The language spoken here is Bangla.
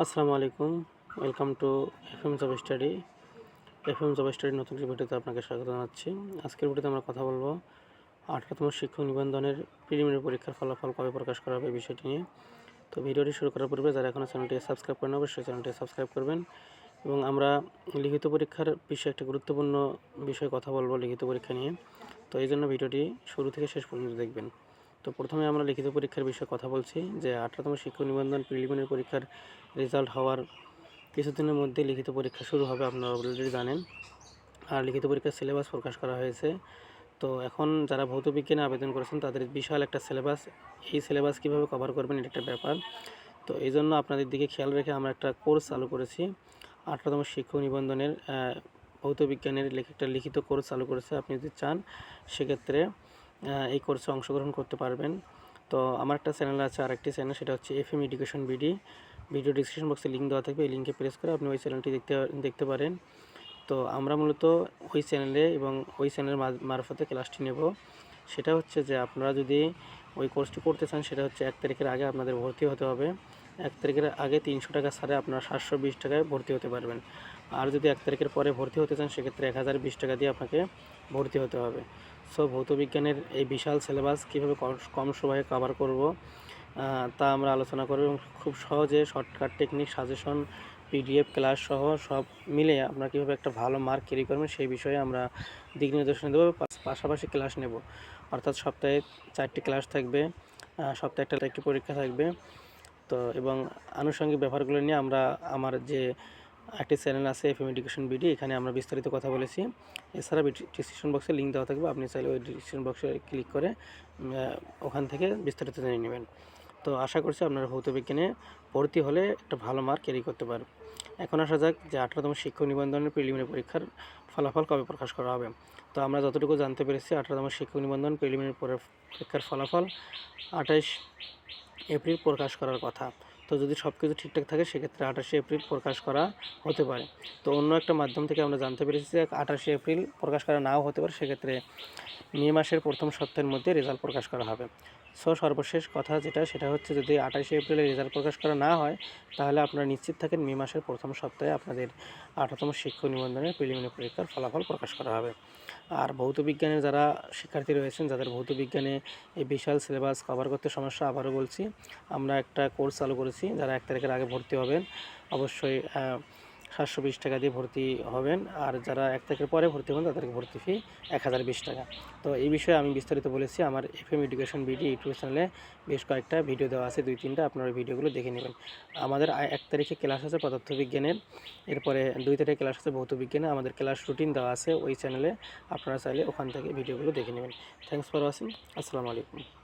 আসসালামু আলাইকুম। Welcome to F M job study F M job স্টাডির নতুন একটি ভিডিওতে আপনাকে স্বাগত জানাচ্ছি। আজকের ভিডিওতে আমরা কথা বলব আঠারোতম শিক্ষক নিবন্ধনের প্রিলিমিনারি পরীক্ষার ফলাফল কবে প্রকাশ করা হবে এই বিষয়টি নিয়ে। তো ভিডিওটি শুরু করার পূর্বে যারা এখনও চ্যানেলটি সাবস্ক্রাইব করেন অবশ্যই চ্যানেলটি সাবস্ক্রাইব করবেন। এবং আমরা লিখিত পরীক্ষার বিষয়ে একটি গুরুত্বপূর্ণ বিষয়ে কথা বলব লিখিত পরীক্ষা নিয়ে। তো এই জন্য ভিডিওটি শুরু থেকে শেষ পর্যন্ত দেখবেন। তো প্রথমে আমরা লিখিত পরীক্ষার বিষয়ে কথা বলছি যে আঠারোতম শিক্ষক নিবন্ধন প্রিলিমিনারি পরীক্ষার রেজাল্ট হওয়ার কিছুদিনের মধ্যে লিখিত পরীক্ষা শুরু হবে, আপনারা অলরেডি জানেন। আর লিখিত পরীক্ষার সিলেবাস প্রকাশ করা হয়েছে। তো এখন যারা ভৌত বিজ্ঞানে আবেদন করেছেন, তাদের বিশাল একটা সিলেবাস এই সিলেবাস কীভাবে কভার করবেন, এটা একটা ব্যাপার। তো এই জন্য আপনাদের দিকে খেয়াল রেখে আমরা একটা কোর্স চালু করেছি। আঠারোতম শিক্ষক নিবন্ধনের ভৌত বিজ্ঞানের একটা লিখিত কোর্স চালু করেছে, আপনি যদি চান, সেক্ষেত্রে এই কোর্সে অংশগ্রহণ করতে পারবেন। তো আমার একটা চ্যানেল আছে, আরেকটি চ্যানেল, সেটা হচ্ছে F M education BD video description বক্সে লিঙ্ক দেওয়া থাকবে, এই লিঙ্কে প্রেস করে আপনি ওই চ্যানেলটি দেখতে দেখতে পারেন। তো আমরা মূলত ওই চ্যানেলে এবং ওই চ্যানেলের মারফতে ক্লাসটি নেব। সেটা হচ্ছে যে আপনারা যদি ওই কোর্সটি করতে চান, সেটা হচ্ছে এক তারিখের আগে আপনাদের ভর্তি হতে হবে। এক তারিখের আগে তিনশো টাকা ছাড়ে আপনারা সাতশো বিশ টাকায় ভর্তি হতে পারবেন। আর যদি এক তারিখের পরে ভর্তি হতে চান, সেক্ষেত্রে এক হাজার বিশ টাকা দিয়ে আপনাকে ভর্তি হতে হবে। সো ভৌত বিজ্ঞানের এই বিশাল সিলেবাস কীভাবে কম- কম সময়ে কভার করব তা আমরা আলোচনা করব এবং খুব সহজে shortcut technique suggestion PDF class সহ সব মিলে আপনারা কীভাবে একটা ভালো মার্ক ক্যারি করবেন সেই বিষয়ে আমরা দিক নির্দেশনা দেবো পাশাপাশি ক্লাস নেব। অর্থাৎ সপ্তাহে চারটি ক্লাস থাকবে সপ্তাহে একটা একটি পরীক্ষা থাকবে। তো এবং আনুষঙ্গিক ব্যাপারগুলো নিয়ে আমরা, আমার যে একটি চ্যানেল আছে এফ এম এডুকেশন বিডি এখানে আমরা বিস্তারিত কথা বলেছি। এছাড়া ডিসক্রিপশন বক্সে লিঙ্ক দেওয়া থাকবে, আপনি চাইলে ওই ডিসক্রিপশন বক্সে ক্লিক করে ওখান থেকে বিস্তারিত জেনে নেবেন। তো আশা করছি আপনারা ভৌত বিজ্ঞানে ভর্তি হলে একটা ভালো মার্ক ক্যারি করতে পারবে এখন আসা যাক যে আঠারোতম শিক্ষক নিবন্ধনের প্রিলিমিনারি পরীক্ষার ফলাফল কবে প্রকাশ করা হবে। তো আমরা যতটুকু জানতে পেরেছি, আঠারোতম শিক্ষক নিবন্ধন প্রিলিমিনারি পরীক্ষার ফলাফল আঠাইশ এপ্রিল প্রকাশ করার কথা। তো যদি সব কিছু ঠিকঠাক থাকে, সেক্ষেত্রে আঠাশে এপ্রিল প্রকাশ করা হতে পারে। তো অন্য একটা মাধ্যম থেকে আমরা জানতে পেরেছি যে আঠাশে এপ্রিল প্রকাশ করা নাও হতে পারে, সেক্ষেত্রে মে মাসের প্রথম সপ্তাহের মধ্যে রেজাল্ট প্রকাশ করা হবে। সো সর্বশেষ কথা যেটা, সেটা হচ্ছে যদি আঠাশে এপ্রিলে রেজাল্ট প্রকাশ করা না হয়, তাহলে আপনারা নিশ্চিত থাকেন মে মাসের প্রথম সপ্তাহে আপনাদের আঠারোতম শিক্ষক নিবন্ধনের প্রিলিমিনারি পরীক্ষার ফলাফল প্রকাশ করা হবে। আর ভৌত বিজ্ঞানের যারা শিক্ষার্থী রয়েছেন, যাদের ভৌত বিজ্ঞানে এই বিশাল সিলেবাস কভার করতে সমস্যা, আবারও বলছি, আমরা একটা কোর্স চালু করেছি, যারা এক তারিখের আগে ভর্তি হবেন, অবশ্যই সাতশো বিশ টাকা দিয়ে ভর্তি হবেন। আর যারা এক তারিখের পরে ভর্তি হবেন, তাদেরকে ভর্তি ফি এক হাজার বিশ টাকা। তো এই বিষয়ে আমি বিস্তারিত বলেছি। আমার F M education BD YouTube চ্যানেলে বেশ কয়েকটা ভিডিও দেওয়া আছে, দুই, তিনটা। আপনারা ভিডিওগুলো দেখে নেবেন। আমাদের এক তারিখে ক্লাস আছে পদার্থবিজ্ঞানের। এরপরে দুই তারিখে ক্লাস আছে ভৌত বিজ্ঞানে আমাদের ক্লাস রুটিন দেওয়া আছে ওই চ্যানেলে আপনারা চাইলে ওখান থেকে ভিডিওগুলো দেখে নেবেন। থ্যাংকস ফর ওয়াচিং আসসালামু আলাইকুম